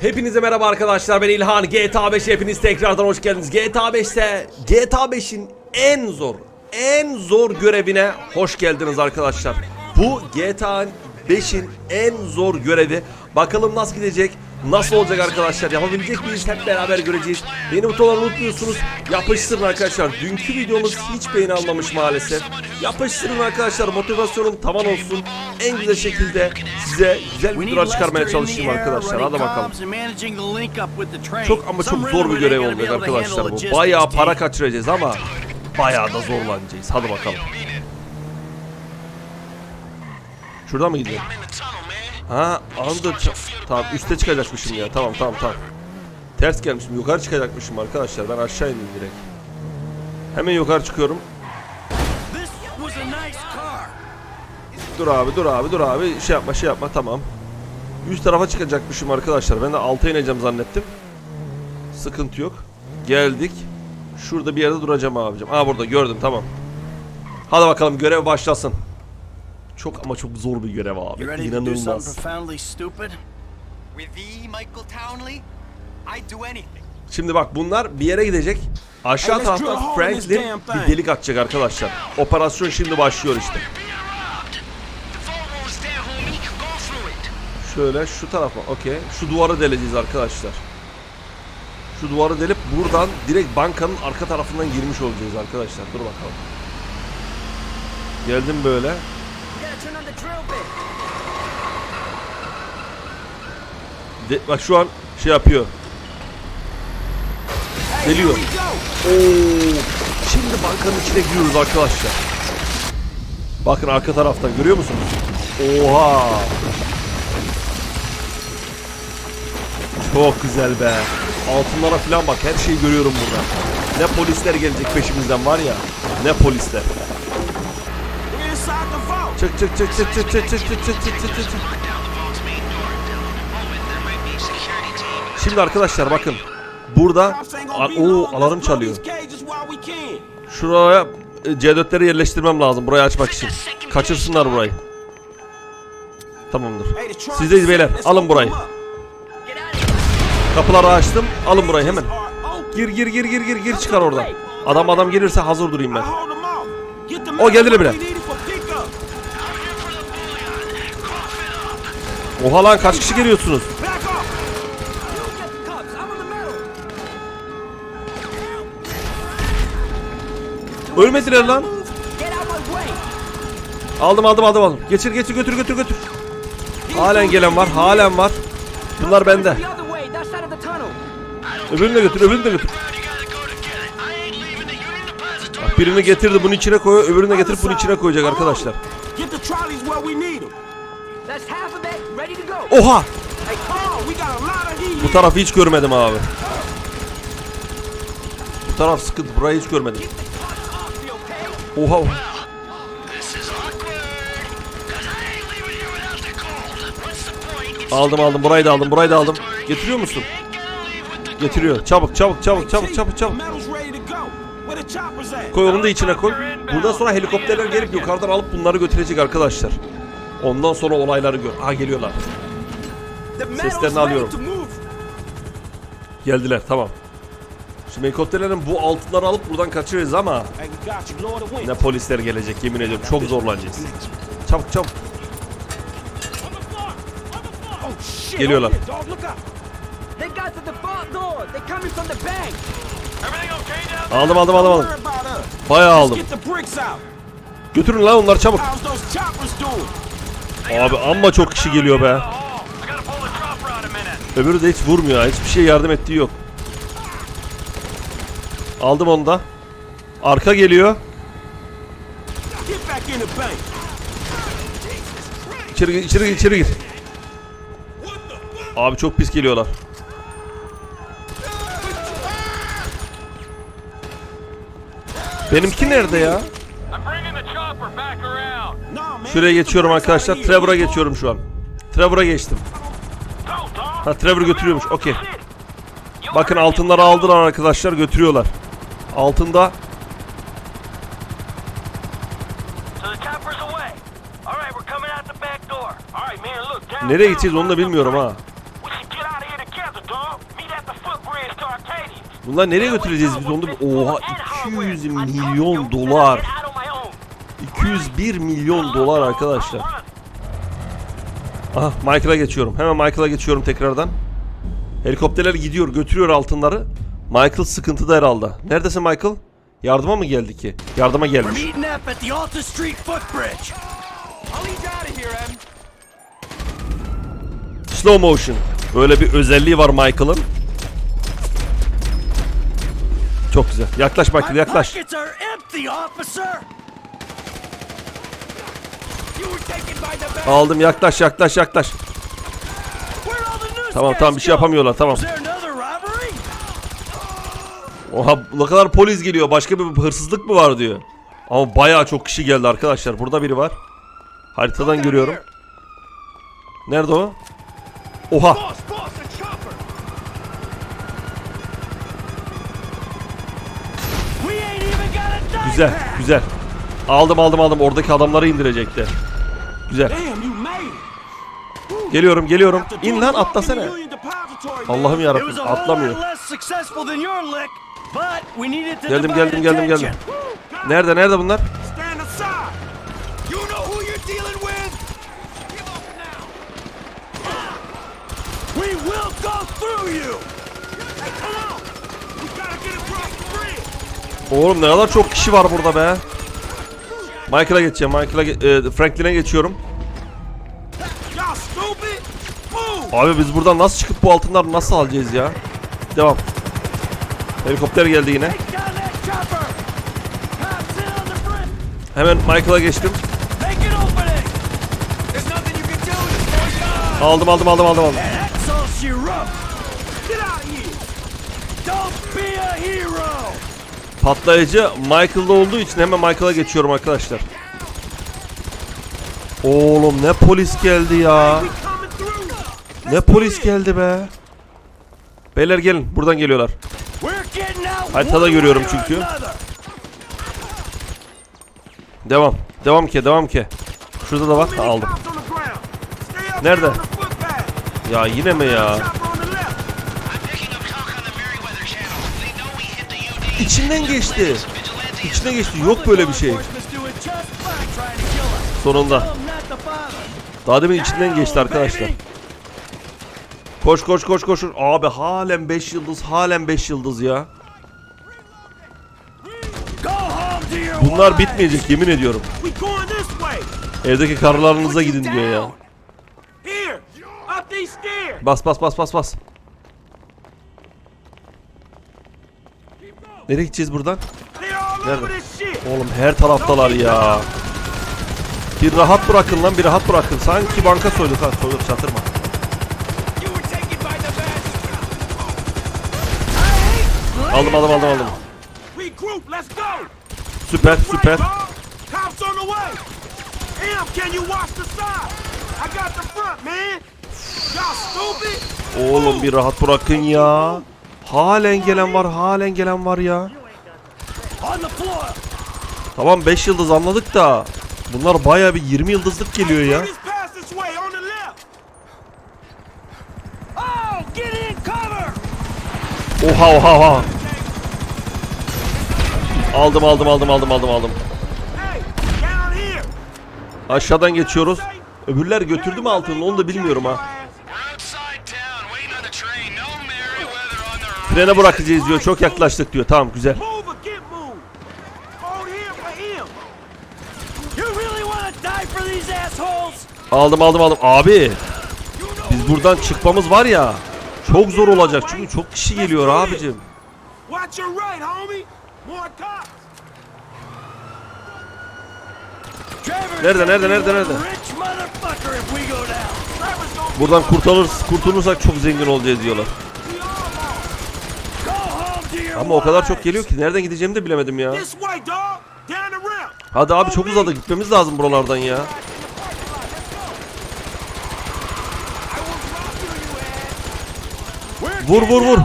Hepinize merhaba arkadaşlar ben İlhan. GTA 5 hepiniz tekrardan hoş geldiniz. GTA 5'te GTA 5'in en zor en zor görevine hoş geldiniz arkadaşlar. Bu GTA 5'in en zor görevi. Bakalım nasıl gidecek Nasıl olacak arkadaşlar? Yapabilecek miyiz? Hep beraber göreceğiz. Beni butonları unutmuyorsunuz. Yapıştırın arkadaşlar. Dünkü videomuz hiç beğeni almamış maalesef. Yapıştırın arkadaşlar. Motivasyonum tavan olsun. En güzel şekilde size güzel videolar çıkarmaya çalışayım arkadaşlar. Hadi bakalım. Çok ama çok zor bir görev olacak arkadaşlar bu. Bayağı para kaçıracağız ama bayağı da zorlanacağız. Hadi bakalım. Şuradan mı gidiyor? Ha, under Tamam, üste çıkacakmışım ya. Tamam, tamam, tamam. Ters gelmişim. Yukarı çıkacakmışım arkadaşlar. Ben aşağı indim direkt. Hemen yukarı çıkıyorum. Dur abi, dur abi, dur abi. Şey yapma, şey yapma. Tamam. Üst tarafa çıkacakmışım arkadaşlar. Ben de alta ineceğim zannettim. Sıkıntı yok. Geldik. Şurada bir yerde duracağım abicim. Aa burada gördüm tamam. Hadi bakalım görev başlasın. Çok ama çok zor bir görev abi. İnanılmaz. Anything. Şimdi bak bunlar bir yere gidecek. Aşağı Hey, let's drill a tarafta hole in this Franklin bir delik atacak arkadaşlar. Operasyon şimdi başlıyor işte. Şöyle şu tarafa okey. Şu duvarı deleceğiz arkadaşlar. Şu duvarı delip buradan direkt bankanın arka tarafından girmiş olacağız arkadaşlar. Dur bakalım. Geldim böyle. De, bak şu an şey yapıyor. Deliyor. Oo. Şimdi bankanın içine giriyoruz arkadaşlar. Bakın arka taraftan görüyor musunuz? Oha. Çok güzel be. Altınlara falan bak her şeyi görüyorum burada. Ne polisler gelecek peşimizden var ya. Ne polisler. Çık çık çık çık çık çık çık çık çık çık çık çık. Şimdi arkadaşlar bakın. Burada long. alarm çalıyor. Şuraya e, C4'leri yerleştirmem lazım burayı açmak için. Kaçırsınlar burayı. Tamamdır. Sizdeyiz beyler. Alın burayı. Kapıları açtım. Alın burayı hemen. Gir gir gir gir gir gir çıkar oradan. Adam adam gelirse hazır durayım ben. O what bile. Oha lan kaç kişi geliyorsunuz? Ölmediler lan. Aldım aldım aldım aldım. Geçir geçir götür götür götür. Halen gelen var halen var. Bunlar bende. Öbürünü de götür öbürünü de götür. Birini getirdi bunun içine koyuyor öbürünü de getirip bunun içine koyacak arkadaşlar. Oha! Bu tarafı hiç görmedim abi. Bu taraf sıkıntı burayı hiç görmedim. Oha! Aldım aldım burayı da aldım burayı da aldım. Getiriyor musun? Getiriyor. Çabuk çabuk çabuk çabuk çabuk çabuk. Koy onu da içine koy. Buradan sonra helikopterler gelip yukarıdan alıp bunları götürecek arkadaşlar. Ondan sonra olayları gör. Aha geliyorlar. Seslerini alıyorum. Geldiler tamam. Şimdi helikopterlerin bu altınları alıp buradan kaçırırız ama ne polisler gelecek yemin ediyorum çok zorlanacağız. Çabuk çabuk. Geliyorlar. Aldım aldım aldım aldım. Bayağı aldım. Götürün lan onları çabuk. Abi amma çok kişi geliyor be. Öbürü de hiç vurmuyor. Hiçbir şey yardım ettiği yok. Aldım onu da. Arka geliyor. İçeri gir, içeri gir, içeri gir. Abi çok pis geliyorlar. Benimki nerede ya? Şuraya geçiyorum arkadaşlar. Trevor'a geçiyorum şu an. Trevor'a geçtim. Ha Trevor götürüyormuş. Okey. Bakın altınları aldılar arkadaşlar. Götürüyorlar. Altında Nereye gideceğiz onu da bilmiyorum ha. Bunlar nereye götüreceğiz biz onu da... Oha 200 milyon dolar. 201 milyon dolar arkadaşlar. Aha Michael'a geçiyorum. Hemen Michael'a geçiyorum tekrardan. Helikopterler gidiyor götürüyor altınları. Michael sıkıntıda herhalde. Neredesin Michael? Yardıma mı geldi ki? Yardıma gelmiş. Slow motion. Böyle bir özelliği var Michael'ın. Çok güzel. Yaklaş Michael yaklaş. Aldım yaklaş yaklaş yaklaş. Tamam tamam bir şey yapamıyorlar tamam. Oha ne kadar polis geliyor. Başka bir hırsızlık mı var diyor. Ama bayağı çok kişi geldi arkadaşlar. Burada biri var. Haritadan görüyorum. Nerede o? Oha. Güzel güzel. Aldım aldım aldım. Oradaki adamları indirecekler. Güzel. Geliyorum geliyorum. İn lan atlasana. Allah'ım yarabbim atlamıyor. Geldim geldim geldim geldim. Nerede nerede bunlar? Bridge. Oğlum ne kadar çok kişi var burada be. Michael'a geçeceğim. Michael'a ge- e, Franklin'e geçiyorum. Abi biz buradan nasıl çıkıp bu altınları nasıl alacağız ya? Devam. Helikopter geldi yine. Hemen Michael'a geçtim. Aldım aldım aldım aldım aldım. Don't be a hero. Patlayıcı Michael'da olduğu için hemen Michael'a geçiyorum arkadaşlar. Oğlum ne polis geldi ya. Ne polis geldi be. Beyler gelin buradan geliyorlar. Haritada görüyorum çünkü. Devam. Devam ki devam ki. Şurada da. Ha, aldım. Nerede? Ya yine mi ya? İçinden geçti. İçine geçti. Yok böyle bir şey. Sonunda. Daha demin içinden geçti arkadaşlar. Koş koş koş koş. Abi halen 5 yıldız. Halen 5 yıldız ya. Bunlar bitmeyecek yemin ediyorum. Evdeki karılarınıza gidin diyor ya. Bas bas bas bas bas. Nereye gideceğiz buradan? Nerede? Oğlum her taraftalar ya. Bir rahat bırakın lan bir rahat bırakın. Sanki banka soyduk ha. Soyduk çatırma. Aldım aldım aldım aldım. Süper süper. Oğlum bir rahat bırakın ya. Halen gelen var halen gelen var ya. Tamam 5 yıldız anladık da. Bunlar baya bir 20 yıldızlık geliyor ya. Oh. Oha oha oha. Aldım aldım aldım aldım aldım aldım. Aşağıdan geçiyoruz. Öbürler götürdü mü altını onu da bilmiyorum ha. Trene bırakacağız diyor. Çok yaklaştık diyor. Tamam güzel. Aldım aldım aldım. Abi biz buradan çıkmamız var ya. Çok zor olacak çünkü çok kişi geliyor abicim. Nerede, nerede, nerede, nerede? Buradan kurtuluruz, kurtulursak çok zengin olacağız diyorlar. Ama o kadar çok geliyor ki nereden gideceğimi de bilemedim ya. Hadi abi çok uzadı gitmemiz lazım buralardan ya. Vur, vur, vur.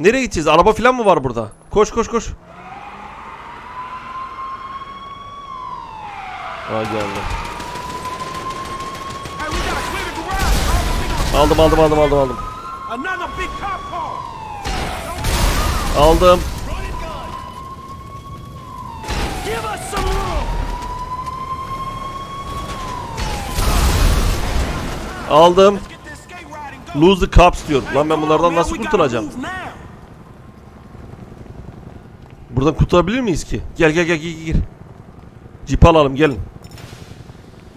Nereye gideceğiz? Araba falan mı var burada? Koş koş koş. Aa geldi. Aldım aldım aldım aldım aldım. Aldım. Aldım. Lose the cups diyor. Lan ben bunlardan nasıl kurtulacağım? Buradan kurtulabilir miyiz ki? Gel gel gel gel gir. Cip alalım gelin.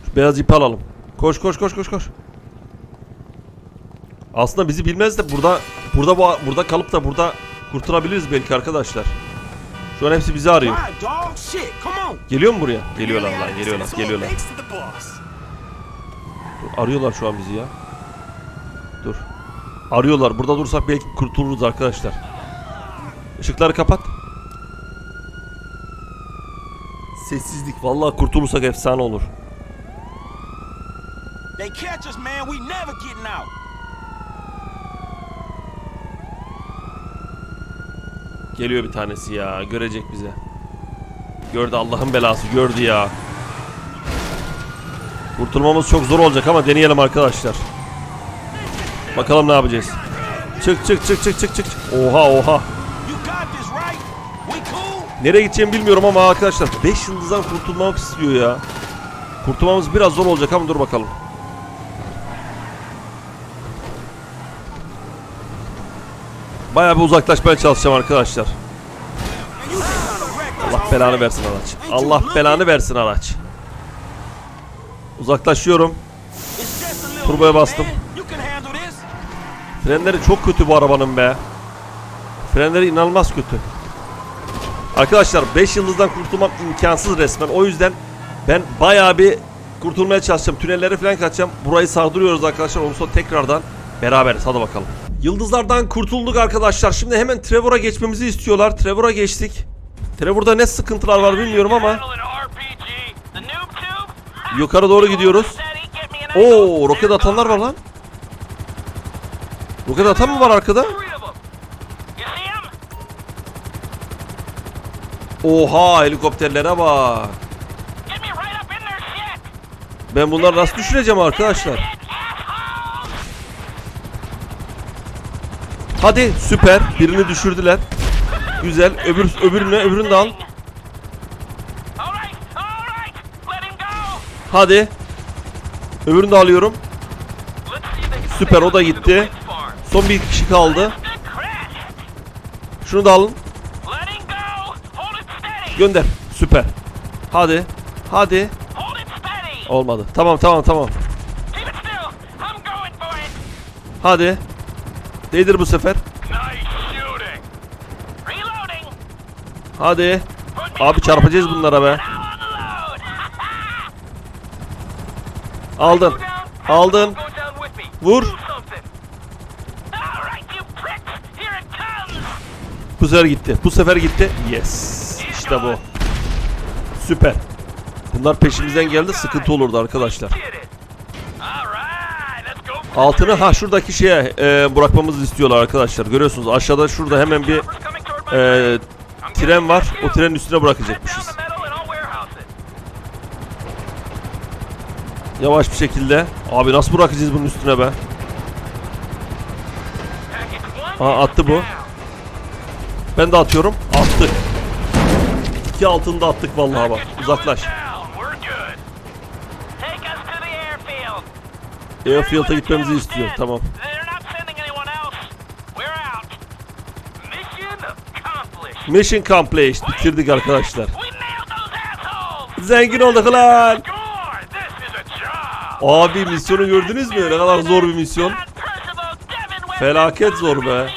Şu beyaz cip alalım. Koş koş koş koş koş. Aslında bizi bilmez de burada burada bu burada kalıp da burada kurtulabiliriz belki arkadaşlar. Şu an hepsi bizi arıyor. Geliyor mu buraya? Geliyorlar lan geliyorlar geliyorlar. Dur, Arıyorlar şu an bizi ya. Dur. Arıyorlar. Burada dursak belki kurtuluruz arkadaşlar. Işıkları kapat. Sessizlik. Vallahi kurtulursak efsane olur. They catch us, man. We never getting out. Geliyor bir tanesi ya. Görecek bize. Gördü Allah'ın belası. Gördü ya. Kurtulmamız çok zor olacak ama deneyelim arkadaşlar. Bakalım ne yapacağız. Çık çık çık çık çık çık. Oha oha. Nereye gideceğimi bilmiyorum ama arkadaşlar 5 yıldızdan kurtulmak istiyor ya. Kurtulmamız biraz zor olacak ama dur bakalım. Bayağı bir uzaklaşmaya çalışacağım arkadaşlar. Allah belanı versin araç. Allah belanı versin araç. Uzaklaşıyorum. Turboya bastım. Frenleri çok kötü bu arabanın be. Frenleri inanılmaz kötü. Arkadaşlar 5 yıldızdan kurtulmam imkansız resmen. O yüzden ben bayağı bir kurtulmaya çalışacağım. Tünelleri falan kaçacağım. Burayı sardırıyoruz arkadaşlar. Ondan sonra tekrardan beraberiz. Hadi bakalım. Yıldızlardan kurtulduk arkadaşlar. Şimdi hemen Trevor'a geçmemizi istiyorlar. Trevor'a geçtik. Trevor'da ne sıkıntılar var bilmiyorum ama yukarı doğru gidiyoruz. Oo roket atanlar var lan. Roket atan mı var arkada? Oha helikopterlere bak. Ben bunları nasıl düşüreceğim arkadaşlar? Hadi süper. Birini düşürdüler. Güzel. Öbür öbürüne öbürünü de al. Hadi. Öbürünü de alıyorum. Süper, o da gitti. Son bir kişi kaldı. Şunu da alın. Gönder. Süper. Hadi. Hadi. Olmadı. Tamam tamam tamam. Hadi. Değdir bu sefer. Hadi. Abi çarpacağız bunlara be. Aldın. Aldın. Vur. Bu sefer gitti. Bu sefer gitti. Yes. İşte bu. Süper. Bunlar peşimizden geldi. Sıkıntı olurdu arkadaşlar. Altını ha şuradaki şeye e, bırakmamızı istiyorlar arkadaşlar. Görüyorsunuz aşağıda şurada hemen bir e, tren var. O trenin üstüne bırakacakmışız. Yavaş bir şekilde. Abi nasıl bırakacağız bunun üstüne be? Aa attı bu. Ben de atıyorum. Attık. İki altında attık vallahi bak. Uzaklaş. Airfield'a gitmemizi istiyor. Tamam. Mission accomplished. Bitirdik arkadaşlar. Zengin olduk lan. Abi misyonu gördünüz mü? Ne kadar zor bir misyon. Felaket zor be.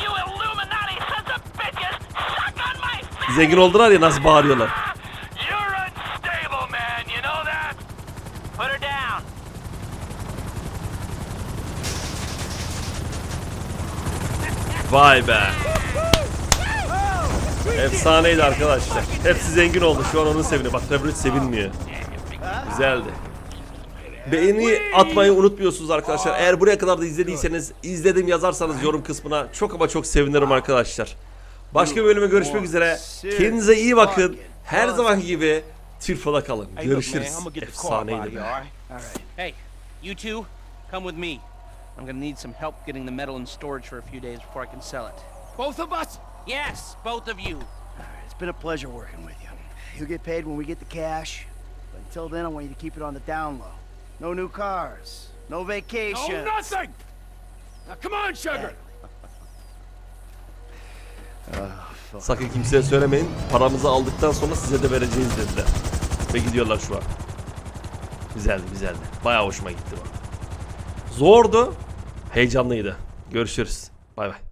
Zengin oldular ya nasıl bağırıyorlar. You're unstable, man. You know that? Put her down. Vay be. Efsaneydi arkadaşlar. Hepsi zengin oldu. Şu an onun sevini. Bak Trevor hiç sevinmiyor. Güzeldi. Beğeni atmayı unutmuyorsunuz arkadaşlar. Eğer buraya kadar da izlediyseniz, izledim yazarsanız yorum kısmına çok ama çok sevinirim arkadaşlar. Başka bir bölüme görüşmek üzere. Kendinize iyi bakın. Her zamanki gibi Tirfo'da kalın. Görüşürüz. Efsaneydi be. Hey, you two, come with me. I'm gonna need some help getting the metal in storage for a few days before I can sell it. Both of us? Yes, both of you. It's been a pleasure working with you. You'll get paid when we get the cash. But until then, I want you to keep it on the down low. No new cars. No vacations. Oh, nothing! Now come on, sugar! Sakın kimseye söylemeyin. Paramızı aldıktan sonra size de vereceğiz dediler. Ve gidiyorlar şu an. Güzeldi güzeldi. Bayağı hoşuma gitti bu. Zordu. Heyecanlıydı. Görüşürüz. Bay bay.